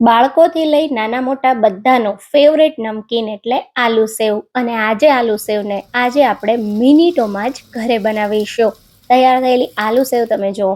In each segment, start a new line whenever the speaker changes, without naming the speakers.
બાળકોથી લઈ નાના મોટા બધાનો ફેવરેટ નમકીન એટલે આલુ સેવ. અને આજે આલુ સેવને આજે આપણે મિનિટોમાં જ ઘરે બનાવીશું. તૈયાર થયેલી આલુ સેવ તમે જુઓ.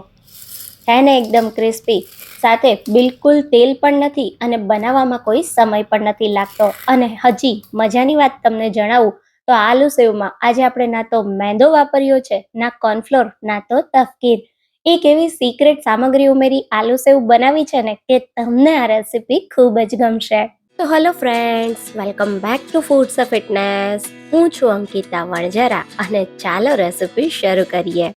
છે એકદમ ક્રિસ્પી સાથે બિલકુલ તેલ પણ નથી અને બનાવવામાં કોઈ સમય પણ નથી લાગતો. અને હજી મજાની વાત તમને જણાવું, તો આલુ સેવમાં આજે આપણે ના તો મેંદો વાપર્યો છે, ના કોર્નફ્લોર ના તો તફકીર. એક એવી સિક્રેટ સામગ્રી ઉમેરી આલુ સેવ બનાવી છે ને કે તમને આ રેસીપી ખૂબ જ ગમશે. તો hello friends welcome back to foods of fitness હું છું અંકિતા વણજરા અને ચાલો રેસીપી શરૂ કરીએ.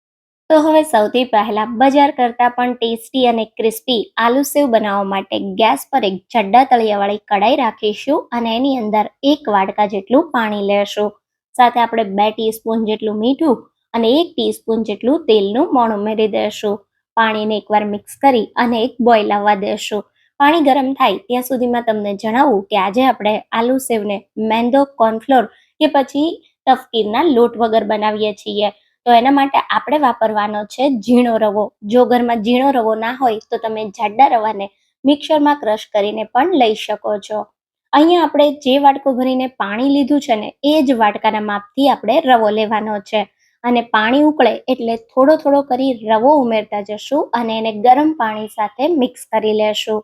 તો હવે સૌથી પહેલા બજાર કરતાં પણ ટેસ્ટી અને ક્રિસ્પી આલુ સેવ બનાવવા માટે ગેસ પર એક જડ્ડા તળિયાવાળી કડાઈ રાખીશું અને એની અંદર એક વાડકા જેટલું પાણી લેશું. સાથે આપણે બે ટીસ્પૂન જેટલું મીઠું અને એક ટીસ્પૂન જેટલું તેલનું મોણ ઉમેરી દેશું. પાણીને એકવાર મિક્સ કરી અને એક બોઇલ આવવા દેશું. પાણી ગરમ થાય ત્યાં સુધીમાં તમને જણાવું કે આજે આપણે આલુ સેવને મેંદો કોર્નફ્લોર કે પછી તફકીરના લોટ વગર બનાવીએ છીએ. તો એના માટે આપણે વાપરવાનો છે ઝીણો રવો. જો ઘરમાં ઝીણો રવો ના હોય તો તમે જાડા રવાને મિક્સરમાં ક્રશ કરીને પણ લઈ શકો છો. અહીંયા આપણે જે વાટકો ભરીને પાણી લીધું છે ને એ જ વાટકાના માપથી આપણે રવો લેવાનો છે. અને પાણી ઉકળે એટલે થોડો થોડો કરી રવો ઉમેરતા જશું અને એને ગરમ પાણી સાથે મિક્સ કરી લેશું.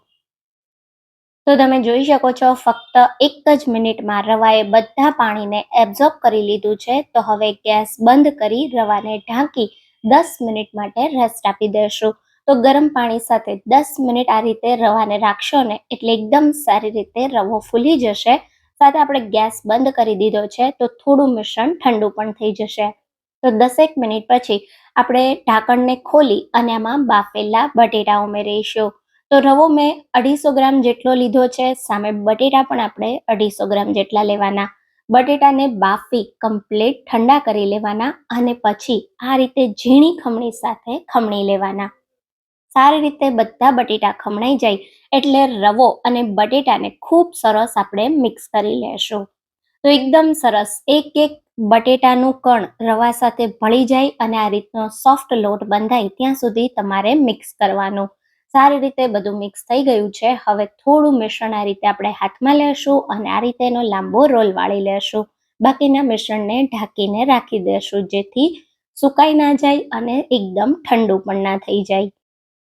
તો તમે જોઈ શકો છો, ફક્ત એક જ મિનિટમાં રવાએ બધા પાણીને એબ્ઝોર્બ કરી લીધું છે. તો હવે ગેસ બંધ કરી રવાને ઢાંકી દસ મિનિટ માટે રેસ્ટ આપી દેશું. તો ગરમ પાણી સાથે દસ મિનિટ આ રીતે રવાને રાખશો ને એટલે એકદમ સારી રીતે રવો ફૂલી જશે. સાથે આપણે ગેસ બંધ કરી દીધો છે, તો થોડું મિશ્રણ ઠંડુ પણ થઈ જશે. તો દસેક મિનિટ પછી આપણે ઢાંકણને ખોલી અને આમાં બાફેલા બટેટા ઉમેરીશું. તો રવો મેં અઢીસો ગ્રામ જેટલો લીધો છે, સામે બટેટા પણ આપણે અઢીસો ગ્રામ જેટલા લેવાના. બટેટાને બાફી કમ્પ્લીટ ઠંડા કરી લેવાના અને પછી આ રીતે ઝીણી ખમણી સાથે ખમણી લેવાના. સારી રીતે બધા બટેટા ખમણાઈ જાય એટલે રવો અને બટેટાને ખૂબ સરસ આપણે મિક્સ કરી લેશું. તો એકદમ સરસ એક એક બટેટાનું કણ રવા સાથે ભળી જાય અને આ રીતનો સોફ્ટ લોટ બંધાય ત્યાં સુધી તમારે મિક્સ કરવાનું. સારી રીતે બધું મિક્સ થઈ ગયું છે. હવે થોડું મિશ્રણ આ રીતે આપણે હાથમાં લેશું અને આ રીતે એનો લાંબો રોલ વાળી લેશું. બાકીના મિશ્રણને ઢાંકીને રાખી દેશું જેથી સુકાઈ ના જાય અને એકદમ ઠંડુ પણ ના થઈ જાય.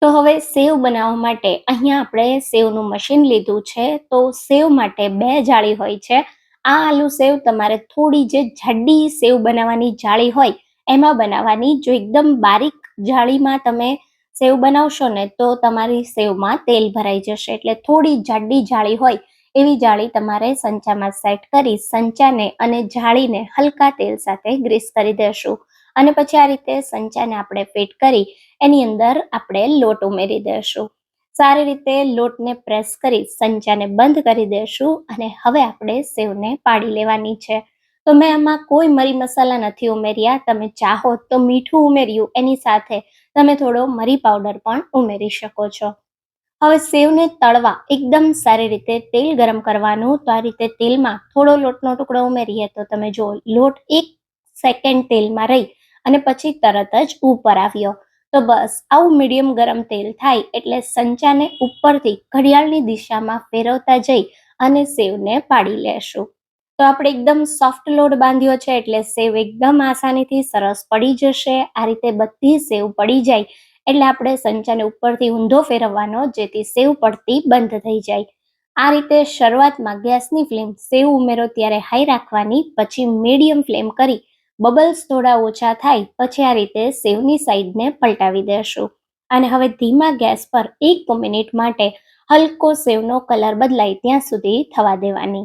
તો હવે સેવ બનાવવા માટે અહીંયા આપણે સેવનું મશીન લીધું છે. તો સેવ માટે બે જાળી હોય છે. આ આલુ સેવ તમારે થોડી જે જાડી સેવ બનાવવાની જાળી હોય, એમાં બનાવવાની. જો એકદમ બારીક જાળીમાં તમે સેવ બનાવશો ને, તો તમારી સેવમાં તેલ ભરાઈ જશે. એટલે થોડી જાડી જાળી હોય, એવી જાળી તમારે સંચામાં સેટ કરી સંચાને અને જાળીને હલકા તેલ સાથે ગ્રીસ કરી દેશું. અને પછી આ રીતે સંચાને આપણે ફિટ કરી, એની અંદર આપણે લોટ ઉમેરી દેશું. સારી રીતે લોટને પ્રેસ કરી સંચાને બંધ કરી દેશું અને હવે આપણે સેવને પાડી લેવાની છે. તો મેં આમાં કોઈ મરી મસાલા નથી ઉમેર્યા. તમે ચાહો તો મીઠું ઉમેર્યું. એની સાથે તમે થોડો મરી પાવડર પણ ઉમેરી શકો છો. હવે સેવને તળવા એકદમ સારી રીતે તેલ ગરમ કરવાનું. તો આ રીતે તેલમાં થોડો લોટનો ટુકડો ઉમેરીએ તો તમે જો લોટ એક સેકન્ડ તેલમાં રહી અને પછી તરત જ ઉપર આવ્યો. તો બસ, આવું મીડિયમ ગરમ તેલ થાય એટલે સંચાને ઉપરથી ઘડિયાળની દિશામાં ફેરવતા જઈ અને સેવને પાડી લેશું. તો આપણે એકદમ સોફ્ટ લોડ બાંધ્યો છે એટલે સેવ એકદમ આસાનીથી સરસ પડી જશે. આ રીતે બધી સેવ પડી જાય એટલે આપણે સંચાને ઉપરથી ઊંધો ફેરવવાનો જેથી સેવ પડતી બંધ થઈ જાય. આ રીતે શરૂઆતમાં ગેસની ફ્લેમ સેવ ઉમેરો ત્યારે હાઈ રાખવાની, પછી મીડિયમ ફ્લેમ કરી બબલ્સ થોડા ઓછા થાય, પછી આ રીતે સેવની સાઈડને પલટાવી દેશું. અને હવે ધીમા ગેસ પર એક મિનિટ માટે હલકો સેવનો કલર બદલાય ત્યાં સુધી થવા દેવાની.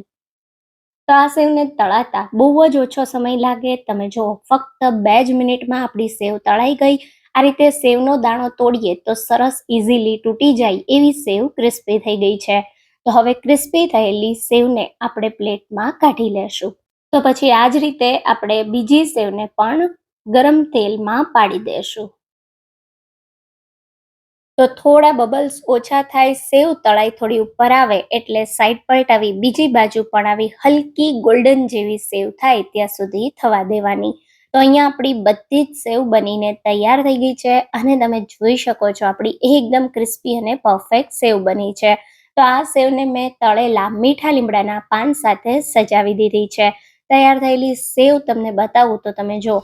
તો આ સેવને તળાતા બહુ જ ઓછો સમય લાગે. તમે જો ફક્ત બે જ મિનિટમાં આપણી સેવ તળાઈ ગઈ. આ રીતે સેવનો દાણો તોડીએ તો સરસ ઇઝીલી તૂટી જાય એવી સેવ ક્રિસ્પી થઈ ગઈ છે. તો હવે ક્રિસ્પી થયેલી સેવને આપણે પ્લેટમાં કાઢી લેશું. તો પછી આ જ રીતે આપણે બીજી સેવને પણ ગરમ તેલમાં પાડી દેશું. તો થોડા બબલ્સ ઓછા થાય, સેવ તળાઈ થોડી ઉપર આવે, એટલે સાઈડ પલટાવી બીજી બાજુ પણ આવી હલકી ગોલ્ડન જેવી સેવ થાય ત્યાં સુધી થવા દેવાની. તો અહીંયા આપણી બધી જ સેવ બનીને તૈયાર થઈ ગઈ છે અને તમે જોઈ શકો છો આપણી એકદમ ક્રિસ્પી અને પરફેક્ટ સેવ બની છે. તો આ સેવને મેં તળેલા મીઠા લીમડાના પાન સાથે સજાવી દીધી છે. તૈયાર થયેલી સેવ તમને બતાવું તો તમે જો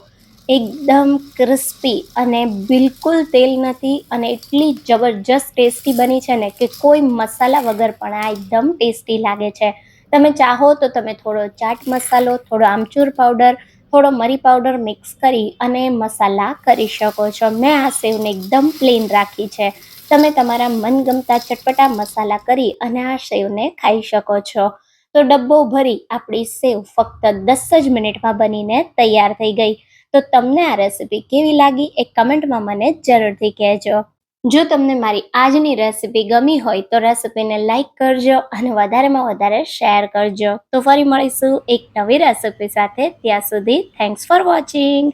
એકદમ ક્રિસ્પી અને બિલકુલ તેલ નથી અને એટલી જબરજસ્ત ટેસ્ટી બની છે ને કે કોઈ મસાલા વગર પણ આ એકદમ ટેસ્ટી લાગે છે. તમે ચાહો તો તમે થોડો ચાટ મસાલો, થોડો આમચૂર પાવડર, થોડો મરી પાવડર મિક્સ કરી અને મસાલા કરી શકો છો. મેં આ સેવને એકદમ પ્લેન રાખી છે. તમે તમારા મનગમતા ચટપટા મસાલા કરી અને આ સેવને ખાઈ શકો છો. તો ડબ્બો ભરી આપણી સેવ ફક્ત દસ જ મિનિટમાં બનીને તૈયાર થઈ ગઈ. તો તમને આ રેસિપી કેવી લાગી એ કમેન્ટમાં મને જરૂરથી કહેજો. જો તમને મારી આજની રેસિપી ગમી હોય તો રેસિપીને લાઈક કરજો અને વધારેમાં વધારે શેર કરજો. તો ફરી મળીશું એક નવી રેસિપી સાથે. ત્યાં સુધી થેન્ક્સ ફોર વોચિંગ